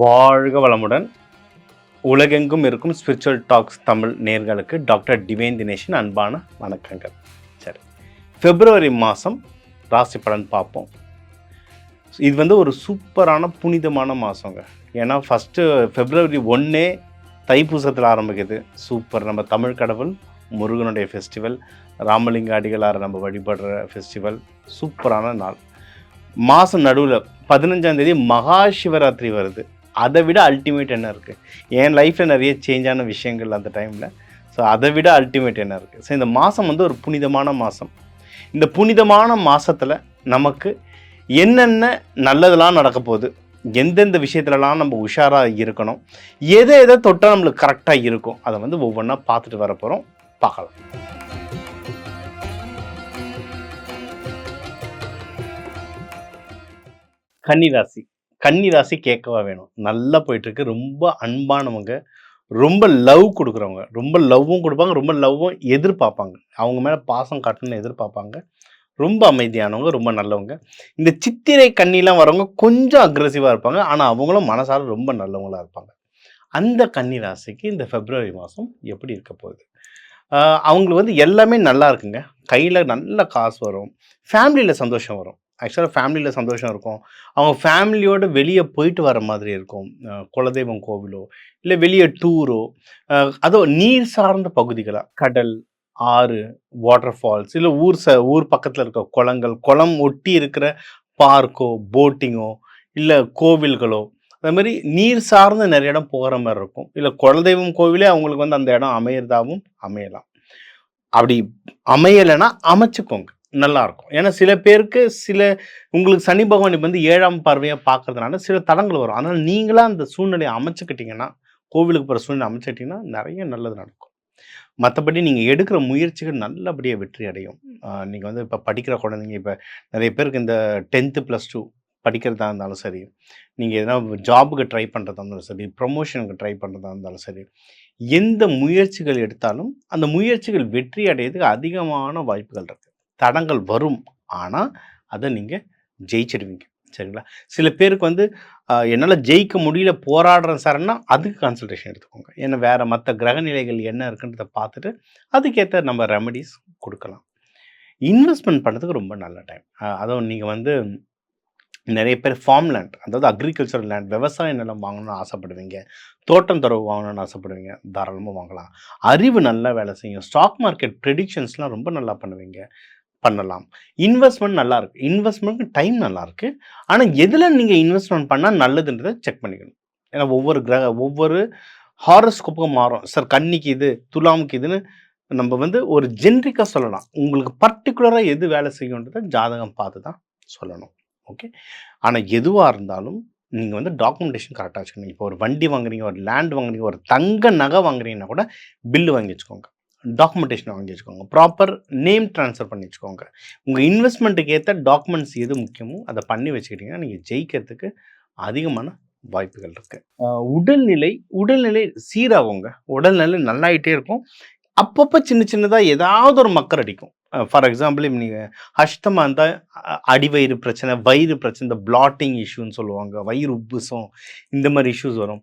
வாழ்க வளமுடன். உலகெங்கும் இருக்கும் ஸ்பிரிச்சுவல் டாக்ஸ் தமிழ் நேர்களுக்கு டாக்டர் டிவேன் தினேஷின் அன்பான வணக்கங்கள். சரி பிப்ரவரி மாதம் ராசி பலன் பார்ப்போம். இது வந்து ஒரு சூப்பரான புனிதமான மாதங்க. ஏன்னா ஃபஸ்ட்டு பிப்ரவரி ஒன்றே தைப்பூசத்தில் ஆரம்பிக்குது. சூப்பர் நம்ம தமிழ் கடவுள் முருகனுடைய ஃபெஸ்டிவல் ராமலிங்க அடிகளார் நம்ம வழிபடுற ஃபெஸ்டிவல் சூப்பரான நாள். மாதம் நடுவில் பதினஞ்சாந்தேதி மகா சிவராத்திரி வருது. அதை விட அல்டிமேட் என்ன இருக்குது என் லைஃப்பில் நிறைய சேஞ்சான விஷயங்கள் அந்த டைமில் ஸோ அதை விட அல்டிமேட் என்ன இருக்குது ஸோ இந்த மாதம் வந்து ஒரு புனிதமான மாதம் இந்த புனிதமான மாதத்தில் நமக்கு என்னென்ன நல்லதெல்லாம் நடக்க போகுது? எந்தெந்த விஷயத்துலலாம் நம்ம உஷாராக இருக்கணும்? எதை எதை தொட்டால் நம்மளுக்கு கரெக்டாக இருக்கும்? அதை வந்து ஒவ்வொன்றா பார்த்துட்டு வர போகிறோம் பார்க்கலாம். கன்னிராசி. கன்னிராசி கேட்கவா வேணும். நல்லா போயிட்டுருக்கு. ரொம்ப அன்பானவங்க. ரொம்ப லவ் கொடுக்குறவங்க. ரொம்ப லவ்வும் கொடுப்பாங்க. ரொம்ப லவ்வும் எதிர்பார்ப்பாங்க. அவங்க மேலே பாசம் காட்டணும்னு எதிர்பார்ப்பாங்க. ரொம்ப அமைதியானவங்க. ரொம்ப நல்லவங்க. இந்த சித்திரை கண்ணிலாம் வரவங்க கொஞ்சம் அக்ரெசிவாக இருப்பாங்க. ஆனால் அவங்களும் மனசார ரொம்ப நல்லவங்களாக இருப்பாங்க. அந்த கன்னி ராசிக்கு இந்த பிப்ரவரி மாதம் எப்படி இருக்க போகுது? அவங்களுக்கு வந்து எல்லாமே நல்லா இருக்குங்க. கையில் நல்ல காசு வரும். ஃபேமிலியில் சந்தோஷம் வரும். ஆக்சுவலாக ஃபேமிலியில் சந்தோஷம் இருக்கும். அவங்க ஃபேமிலியோடு வெளியே போயிட்டு வர மாதிரி இருக்கும். குலதெய்வம் கோவிலோ இல்லை வெளியே டூரோ அதோ நீர் சார்ந்த பகுதிகளாக கடல் ஆறு வாட்டர் ஃபால்ஸ் இல்லை ஊர் ச ஊர் பக்கத்தில் இருக்க குளங்கள் குளம் ஒட்டி இருக்கிற பார்க்கோ போட்டிங்கோ இல்லை கோவில்களோ அது மாதிரி நீர் சார்ந்த நிறைய இடம் போகிற மாதிரி இருக்கும். இல்லை குலதெய்வம் கோவிலே அவங்களுக்கு வந்து அந்த இடம் அமையிறதாகவும் அமையலாம். அப்படி அமையலைன்னா அமைச்சுக்கோங்க. நல்லா இருக்கும் ஏன்னா சில பேருக்கு சில உங்களுக்கு சனி பகவான் இப்ப வந்து ஏழாம் பார்வையாக பார்க்கறதுனால சில தடங்கள் வரும். அதனால் நீங்களா அந்த சூழ்நிலையை அமைச்சுக்கிட்டீங்கன்னா கோவிலுக்கு போகிற சூழ்நிலை அமைச்சுக்கிட்டீங்கன்னா நிறைய நல்லது நடக்கும். மற்றபடி நீங்கள் எடுக்கிற முயற்சிகள் நல்லபடியாக வெற்றி அடையும். நீங்கள் வந்து இப்போ படிக்கிற குழந்தைங்க இப்போ நிறைய பேருக்கு இந்த டென்த்து ப்ளஸ் டூ படிக்கிறதா இருந்தாலும் சரி நீங்கள் எதனா ஜாபுக்கு ட்ரை பண்ணுறதா இருந்தாலும் சரி ப்ரொமோஷனுக்கு ட்ரை பண்ணுறதா இருந்தாலும் சரி எந்த முயற்சிகள் எடுத்தாலும் அந்த முயற்சிகள் வெற்றி அடையிறதுக்கு அதிகமான வாய்ப்புகள் இருக்குது தடங்கள் வரும். ஆனால் அதை நீங்கள் ஜெயிச்சிடுவீங்க. சரிங்களா? சில பேருக்கு வந்து என்னால் ஜெயிக்க முடியல போராடுறேன் சார்னா அதுக்கு கன்சல்டேஷன் எடுத்துக்கோங்க. ஏன்னா வேறு மற்ற கிரக நிலைகள் என்ன இருக்குன்றத பார்த்துட்டு அதுக்கேற்ற நம்ம ரெமடிஸ் கொடுக்கலாம். இன்வெஸ்ட்மெண்ட் பண்ணுறதுக்கு ரொம்ப நல்ல டைம் அதுவும் நீங்கள் வந்து நிறைய பேர் ஃபார்ம் லேண்ட் அதாவது அக்ரிகல்ச்சர் லேண்ட் விவசாய நிலம் வாங்கணும்னு ஆசைப்படுவீங்க. தோட்டம் தரவு வாங்கணும்னு ஆசைப்படுவீங்க. தாராளமாக வாங்கலாம். அறிவு நல்லா வேலை செய்யும். ஸ்டாக் மார்க்கெட் ப்ரெடிக்ஷன்ஸ்லாம் ரொம்ப நல்லா பண்ணுவீங்க. பண்ணலாம். இன்வெஸ்ட்மெண்ட் நல்லா இருக்கு இன்வெஸ்ட்மெண்ட்க்கு டைம் நல்லா இருக்கு ஆனால் எதில் நீங்கள் இன்வெஸ்ட்மெண்ட் பண்ணால் நல்லதுன்றதை செக் பண்ணிக்கணும். ஏன்னா ஒவ்வொரு கிரக ஒவ்வொரு ஹாரஸ்கோப்புக்கும் மாறும். சார் கன்னிக்கு இது துலாமுக்கு இதுன்னு நம்ம வந்து ஒரு ஜென்ரிக்காக சொல்லலாம். உங்களுக்கு பர்டிகுலராக எது வேலை செய்யுன்றதை ஜாதகம் பார்த்து தான் சொல்லணும். ஓகே ஆனால் எதுவாக இருந்தாலும் நீங்கள் வந்து டாக்குமெண்டேஷன் கரெக்டாக வச்சுக்கணும். இப்போ ஒரு வண்டி வாங்குறீங்க ஒரு லேண்ட் வாங்குறீங்க ஒரு தங்க நகை வாங்குறீங்கன்னா கூட பில்லு வாங்கி வச்சுக்கோங்க. டாக்குமெண்டேஷன் வாங்கி வச்சுக்கோங்க ப்ராப்பர் நேம் ட்ரான்ஸ்ஃபர் பண்ணி வச்சுக்கோங்க உங்கள் இன்வெஸ்ட்மெண்ட்டுக்கு ஏற்ற டாக்குமெண்ட்ஸ் எது முக்கியமோ அதை பண்ணி வச்சுக்கிட்டிங்கன்னா நீங்கள் ஜெயிக்கிறதுக்கு அதிகமான வாய்ப்புகள் இருக்குது உடல்நிலை உடல்நிலை சீராகுங்க. உடல்நிலை நல்லாயிட்டே இருக்கும். அப்பப்போ சின்ன சின்னதாக ஏதாவது ஒரு மக்கர் அடிக்கும். ஃபார் எக்ஸாம்பிள் நீங்கள் ஹஷ்டமாக இருந்தால் அடிவயிறு பிரச்சனை வயிறு பிரச்சனை இந்த பிளாட்டிங் இஷ்யூன்னு சொல்லுவாங்க. வயிறு உப்புசம் இந்த மாதிரி இஷ்யூஸ் வரும்.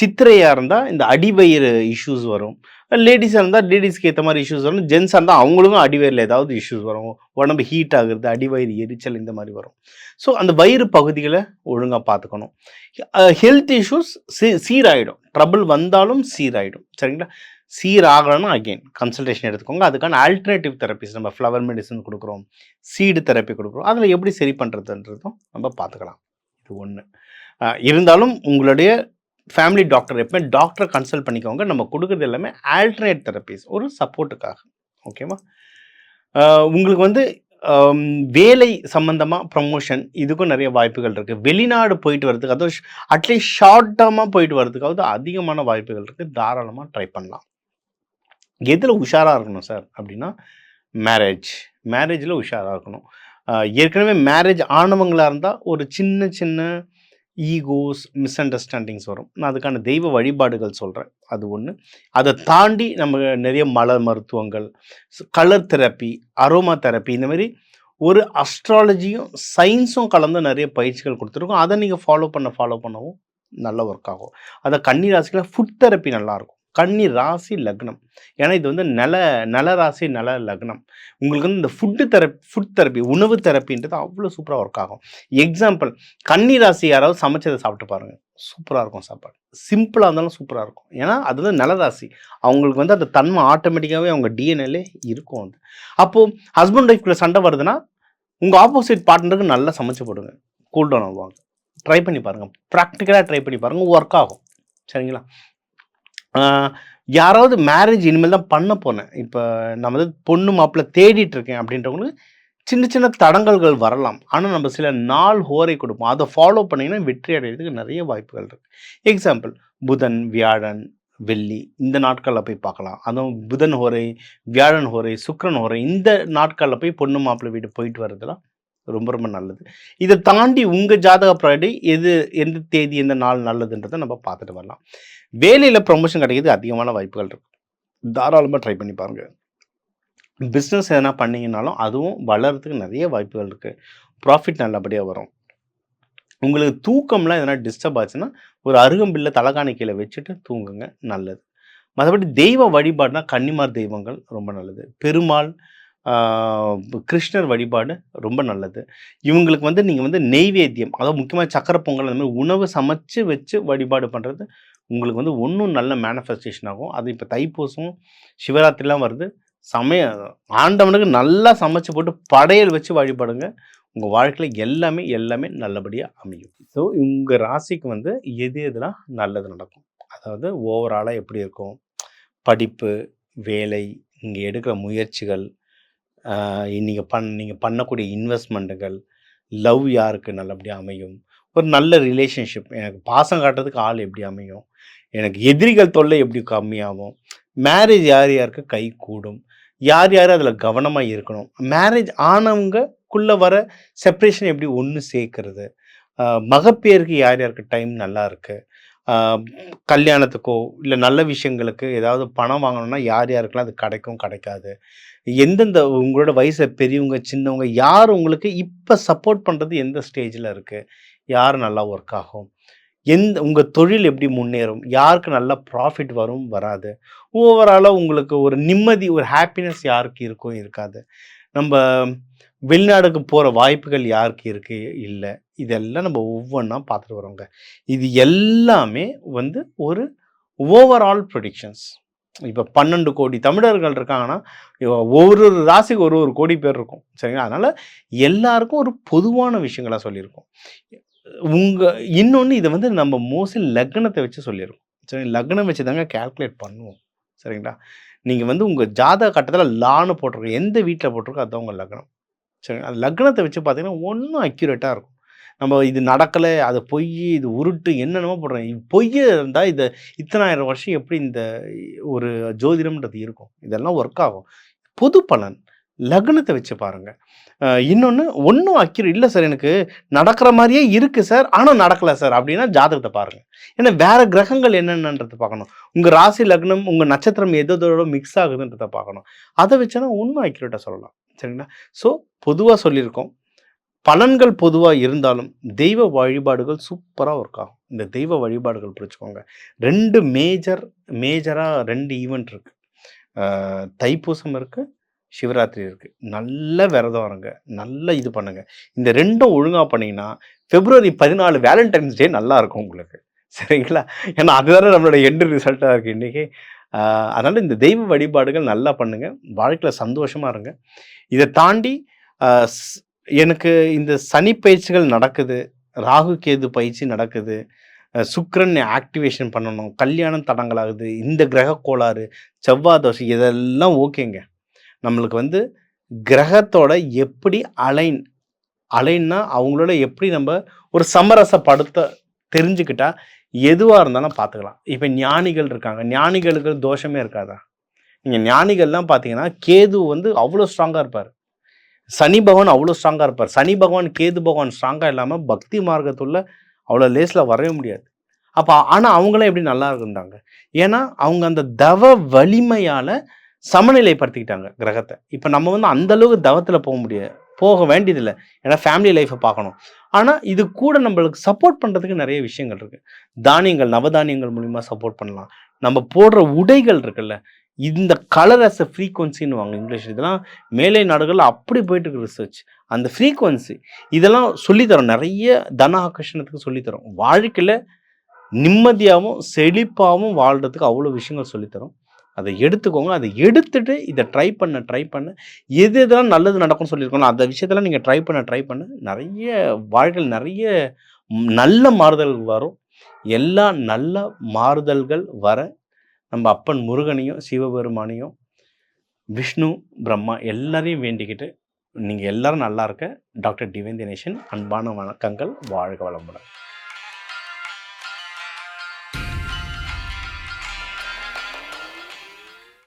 சித்திரையாக இருந்தால் இந்த அடிவயிறு இஷ்யூஸ் வரும். லேடிஸாக இருந்தால் லேடிஸ்க்கு ஏற்ற மாதிரி இஷ்யூஸ் வரும். ஜென்ஸாக இருந்தால் அவங்களுக்கும் அடிவயிறில் ஏதாவது இஷ்யூஸ் வரும். உடம்பு ஹீட் ஆகுறது அடிவயிறு எரிச்சல் இந்த மாதிரி வரும். ஸோ அந்த வயிறு பகுதிகளை ஒழுங்காக பார்த்துக்கணும். ஹெல்த் இஷ்யூஸ் சீ சீராகிடும் ட்ரபிள் வந்தாலும் சீராயிடும். சரிங்களா? சீராகணும்னா அகெயின் கன்சல்டேஷன் எடுத்துக்கோங்க. அதுக்கான ஆல்டர்னேட்டிவ் தெரப்பிஸ் நம்ம ஃப்ளவர் மெடிசன் கொடுக்குறோம். சீடு தெரப்பி கொடுக்குறோம். அதில் எப்படி சரி பண்ணுறதுன்றதும் நம்ம பார்த்துக்கலாம். இது ஒன்று இருந்தாலும் உங்களுடைய ஃபேமிலி டாக்டர் எப்பவுமே டாக்டரை கன்சல்ட் பண்ணிக்கோங்க. நம்ம கொடுக்குறது எல்லாமே ஆல்டர்னேட் தெரப்பிஸ் ஒரு சப்போர்ட்டுக்காக ஓகேவா உங்களுக்கு வந்து வேலை சம்மந்தமாக ப்ரமோஷன் இதுக்கும் நிறைய வாய்ப்புகள் இருக்குது வெளிநாடு போயிட்டு வரதுக்கு அதுவும் அட்லீஸ்ட் ஷார்ட் டேர்மாக போயிட்டு வரதுக்காவது அதிகமான வாய்ப்புகள் இருக்குது தாராளமாக ட்ரை பண்ணலாம். எதில் உஷாராக இருக்கணும் சார் அப்படின்னா மேரேஜ் மேரேஜில் உஷாராக இருக்கணும். ஏற்கனவே மேரேஜ் ஆனவங்களாக இருந்தால் ஒரு சின்ன சின்ன ஈகோஸ் மிஸ் அண்டர்ஸ்டாண்டிங்ஸ் வரும். நான் அதுக்கான தெய்வ வழிபாடுகள் சொல்கிறேன் அது ஒன்று அதை தாண்டி நம்ம நிறைய மலர் மருத்துவங்கள் கலர் தெரப்பி அரோமா தெரப்பி இந்த மாதிரி ஒரு அஸ்ட்ராலஜியும் சயின்ஸும் கலந்து நிறைய பயிற்சிகள் கொடுத்துருக்கோம். அதை நீங்கள் ஃபாலோ பண்ண ஃபாலோ பண்ணவும் நல்ல ஒர்க் ஆகும். அதை கன்னி ராசியில் ஃபுட் தெரப்பி நல்லாயிருக்கும் கன்னி ராசி லக்னம். ஏன்னா இது வந்து நல நல ராசி நல லக்னம். உங்களுக்கு வந்து இந்த ஃபுட்டு தெரப்பி ஃபுட் தெரப்பி உணவு தெரப்பின்றது அவ்வளோ சூப்பராக ஒர்க் ஆகும். எக்ஸாம்பிள் கன்னி ராசி யாராவது சமைச்சதை சாப்பிட்டு பாருங்கள் சூப்பராக இருக்கும் சாப்பாடு. சிம்பிளாக இருந்தாலும் சூப்பராக இருக்கும். ஏன்னா அது வந்து நல ராசி. அவங்களுக்கு வந்து அந்த தன்மை ஆட்டோமேட்டிக்காகவே அவங்க டிஎன்ஏலே இருக்கும் அது. அப்போது ஹஸ்பண்ட் ஒய்ஃப்குள்ள சண்டை வருதுன்னா உங்கள் ஆப்போசிட் பார்ட்னருக்கு நல்லா சமைச்சு போடுங்க. கூல் டவுன் ஆகுவாங்க ட்ரை பண்ணி பாருங்கள் ப்ராக்டிக்கலாக ட்ரை பண்ணி பாருங்கள் ஒர்க் ஆகும். சரிங்களா? யாராவது மேரேஜ் இனிமேல் தான் பண்ண போனேன் இப்போ நான் வந்து பொண்ணு மாப்பிள்ளை தேடிட்டு இருக்கேன் அப்படின்றவங்களுக்கு சின்ன சின்ன தடங்கல்கள் வரலாம். ஆனால் நம்ம சில நாள் ஹோரை கொடுப்போம். அதை ஃபாலோ பண்ணிங்கன்னா வெற்றி அடைகிறதுக்கு நிறைய வாய்ப்புகள் இருக்குது எக்ஸாம்பிள் புதன் வியாழன் வெள்ளி இந்த நாட்களில் போய் பார்க்கலாம். அதுவும் புதன் ஹோரை வியாழன் ஹோரை சுக்கிரன் ஹோரை இந்த நாட்களில் போய் பொண்ணு மாப்பிள்ளை வீடு போயிட்டு வர்றதுலாம் ரொம்ப ரொம்ப நல்லது. இதை தாண்டி உங்கள் ஜாதக ப்ராடி எது எந்த தேதி எந்த நாள் நல்லதுன்றதை நம்ம பார்த்துட்டு வரலாம். வேலையில் ப்ரொமோஷன் கிடைக்கிறது அதிகமான வாய்ப்புகள் இருக்குது தாராளமாக ட்ரை பண்ணி பாருங்கள் பிஸ்னஸ் எதனா பண்ணிங்கனாலும் அதுவும் வளர்கிறதுக்கு நிறைய வாய்ப்புகள் இருக்குது ப்ராஃபிட் நல்லபடியாக வரும். உங்களுக்கு தூக்கம்லாம் எதனா டிஸ்டர்ப் ஆச்சுன்னா ஒரு அருகம்பில்ல தலைகாணி கீழே வச்சுட்டு தூங்குங்க. நல்லது. மற்றபடி தெய்வ வழிபாடுனா கன்னிமார் தெய்வங்கள் ரொம்ப நல்லது. பெருமாள் கிருஷ்ணர் வழிபாடு ரொம்ப நல்லது. இவங்களுக்கு வந்து நீங்கள் வந்து நெய்வேத்தியம் அதாவது முக்கியமாக சக்கரை பொங்கல் அந்த மாதிரி உணவு சமைச்சு வச்சு வழிபாடு பண்ணுறது உங்களுக்கு வந்து ஒன்றும் நல்ல மேனிஃபெஸ்டேஷன் ஆகும். அது இப்போ தைப்பூசம் சிவராத்திரிலாம் வருது. சமய ஆண்டவனுக்கு நல்லா சமைச்சு போட்டு படையல் வச்சு வழிபடுங்க. உங்கள் வாழ்க்கையில் எல்லாமே எல்லாமே நல்லபடியாக அமையும். ஸோ உங்கள் ராசிக்கு வந்து எது எதுலாம் நல்லது நடக்கும்? அதாவது ஓவராலாக எப்படி இருக்கும்? படிப்பு வேலை இங்கே எடுக்கிற முயற்சிகள் நீங்கள் பண் நீங்கள் பண்ணக்கூடிய இன்வெஸ்ட்மெண்ட்டுகள் லவ் யாருக்கு நல்லபடியாக அமையும்? ஒரு நல்ல ரிலேஷன்ஷிப் எனக்கு பாசம் காட்டுறதுக்கு ஆள் எப்படி அமையும்? எனக்கு எதிரிகள் தொல்லை எப்படி கம்மியாகும்? மேரேஜ் யார் யாருக்கு கை கூடும்? யார் யார் அதில் கவனமாக இருக்கணும்? மேரேஜ் ஆனவங்கக்குள்ளே வர செப்ரேஷன் எப்படி ஒன்று சேர்க்கறது? மகப்பேருக்கு யார் யாருக்கு டைம் நல்லா இருக்குது கல்யாணத்துக்கோ இல்லை நல்ல விஷயங்களுக்கு ஏதாவது பணம் வாங்கணும்னா யார் யாருக்கெல்லாம் அது கிடைக்கும் கிடைக்காது. எந்தெந்த உங்களோட வயசை பெரியவங்க சின்னவங்க யார் உங்களுக்கு இப்போ சப்போர்ட் பண்ணுறது எந்த ஸ்டேஜில் இருக்குது யார் நல்லா ஒர்க் ஆகும்? எந்த உங்கள் தொழில் எப்படி முன்னேறும்? யாருக்கு நல்லா ப்ராஃபிட் வரும் வராது? ஓவராலாக உங்களுக்கு ஒரு நிம்மதி ஒரு ஹாப்பினஸ் யாருக்கு இருக்கும் இருக்காது. நம்ம வெளிநாடுக்கு போகிற வாய்ப்புகள் யாருக்கு இருக்கு? இல்லை. இதெல்லாம் நம்ம ஒவ்வொன்றா பார்த்துட்டு வரோங்க. இது எல்லாமே வந்து ஒரு ஓவரால் ப்ரொடிக்ஷன்ஸ் இப்போ பன்னெண்டு கோடி தமிழர்கள் இருக்காங்கன்னா ஒவ்வொரு ஒரு ராசிக்கு ஒரு ஒரு கோடி பேர் இருக்கும். சரிங்களா? அதனால் எல்லாருக்கும் ஒரு பொதுவான விஷயங்களாக சொல்லியிருக்கோம். உங்கள் இன்னொன்று இதை வந்து நம்ம மோஸ்ட்லி லக்னத்தை வச்சு சொல்லியிருக்கோம். சரி லக்னம் வச்சு தாங்க கேல்குலேட் பண்ணுவோம். சரிங்களா? நீங்கள் வந்து உங்கள் ஜாதக கட்டத்தில் லான்னு போட்டிருக்கோம் எந்த வீட்டில் போட்டிருக்கோ அதுதான் உங்கள் லக்னம். சரி அந்த லக்னத்தை வச்சு பார்த்தீங்கன்னா ஒன்றும் அக்யூரேட்டாக இருக்கும். நம்ம இது நடக்கலை அது பொய் இது உருட்டு என்னென்னமோ போடுறோம். பொய் இருந்தால் இதை இத்தனாயிரம் வருஷம் எப்படி இந்த ஒரு ஜோதிடம்ன்றது இருக்கும். இதெல்லாம் ஒர்க் ஆகும். பொது பலன். லக்னத்தை வச்சு பாருங்கள் இன்னொன்று ஒன்றும் அக்யூர் இல்லை சார் எனக்கு நடக்கிற மாதிரியே இருக்குது சார் ஆனால் நடக்கலை சார் அப்படின்னா ஜாதகத்தை பாருங்கள் ஏன்னா வேறு கிரகங்கள் என்னென்னன்றதை பார்க்கணும். உங்கள் ராசி லக்னம் உங்கள் நட்சத்திரம் எதோதோட மிக்ஸ் ஆகுதுன்றதை பார்க்கணும். அதை வச்சுன்னா ஒன்றும் அக்யூரேட்டாக சொல்லலாம். சரிங்களா? ஸோ பொதுவாக சொல்லியிருக்கோம். பலன்கள் பொதுவாக இருந்தாலும் தெய்வ வழிபாடுகள் சூப்பராக ஒர்க் ஆகும். இந்த தெய்வ வழிபாடுகள் பிடிச்சிக்கோங்க ரெண்டு மேஜர் மேஜராக ரெண்டு ஈவெண்ட் இருக்குது தைப்பூசம் இருக்குது சிவராத்திரி இருக்குது நல்ல விரதம் இருங்க. நல்ல இது பண்ணுங்கள் இந்த ரெண்டும் ஒழுங்காக பண்ணிங்கன்னா பிப்ரவரி பதினாலு வேலண்டைன்ஸ் டே நல்லா இருக்கும் உங்களுக்கு. சரிங்களா? ஏன்னா அதுதானே நம்மளோட எண்டு ரிசல்ட்டாக இருக்குது இன்றைக்கி அதனால் இந்த தெய்வ வழிபாடுகள் நல்லா பண்ணுங்கள் வாழ்க்கையில் சந்தோஷமாக இருங்க. இதை தாண்டி எனக்கு இந்த சனி பயிற்சிகள் நடக்குது. ராகு கேது பயிற்சி நடக்குது. சுக்கரன் ஆக்டிவேஷன் பண்ணணும். கல்யாணம் தடங்களாகுது இந்த கிரக கோளாறு செவ்வாய் தோசை இதெல்லாம் ஓகேங்க. நம்மளுக்கு வந்து கிரகத்தோட எப்படி அலைன் அலைன்னா அவங்களோட எப்படி நம்ம ஒரு சமரசப்படுத்த தெரிஞ்சுக்கிட்டா எதுவாக இருந்தாலும் பார்த்துக்கலாம். இப்போ ஞானிகள் இருக்காங்க. ஞானிகளுக்கு தோஷமே இருக்காதா? நீங்கள் ஞானிகள்லாம் பார்த்தீங்கன்னா கேது வந்து அவ்வளோ ஸ்ட்ராங்காக இருப்பார். சனி பகவான் அவ்வளோ ஸ்ட்ராங்காக இருப்பார். சனி பகவான் கேது பகவான் ஸ்ட்ராங்காக இல்லாமல் பக்தி மார்க்கத்துள்ள அவ்வளோ லேஸில் வரவே முடியாது. அப்போ ஆனால் அவங்களாம் எப்படி நல்லா இருந்தாங்க ஏன்னா அவங்க அந்த தவ வலிமையால் சமநிலைப்படுத்திக்கிட்டாங்க கிரகத்தை. இப்போ நம்ம வந்து அந்த அளவுக்கு தவத்தில் போக முடியாது போக வேண்டியதில்லை. ஏன்னா ஃபேமிலி லைஃப்பை பார்க்கணும். ஆனால் இது கூட நம்மளுக்கு சப்போர்ட் பண்ணுறதுக்கு நிறைய விஷயங்கள் இருக்குது தானியங்கள் நவதானியங்கள் மூலிமா சப்போர்ட் பண்ணலாம். நம்ம போடுற உடைகள் இருக்குல்ல இந்த கலர் அஸ் அ வாங்க இங்கிலீஷ் இதெல்லாம் மேலை நாடுகளில் அப்படி போயிட்டு இருக்கு ரிசர்ச் அந்த ஃப்ரீக்குவன்சி இதெல்லாம் சொல்லித்தரோம். நிறைய தன ஆகர்ஷணத்துக்கு சொல்லித்தரோம். வாழ்க்கையில் நிம்மதியாகவும் செழிப்பாகவும் வாழ்கிறதுக்கு அவ்வளோ விஷயங்கள் சொல்லித்தரோம். அதை எடுத்துக்கோங்க. அதை எடுத்துட்டு இதை ட்ரை பண்ண ட்ரை பண்ண. எது எதெல்லாம் நல்லது நடக்கும்னு சொல்லியிருக்கோம் அந்த விஷயத்தெல்லாம் நீங்கள் ட்ரை பண்ண ட்ரை பண்ண. நிறைய வாழ்க்கையில் நிறைய நல்ல மாறுதல்கள் வரும். எல்லா நல்ல மாறுதல்கள் வர நம்ம அப்பன் முருகனையும் சிவபெருமானையும் விஷ்ணு பிரம்மா எல்லாரையும் வேண்டிக்கிட்டு நீங்கள் எல்லாரும் நல்லா இருக்க. டாக்டர் டிவேந்தினேஷன் அன்பான வணக்கங்கள். வாழ்க வளமுடன்.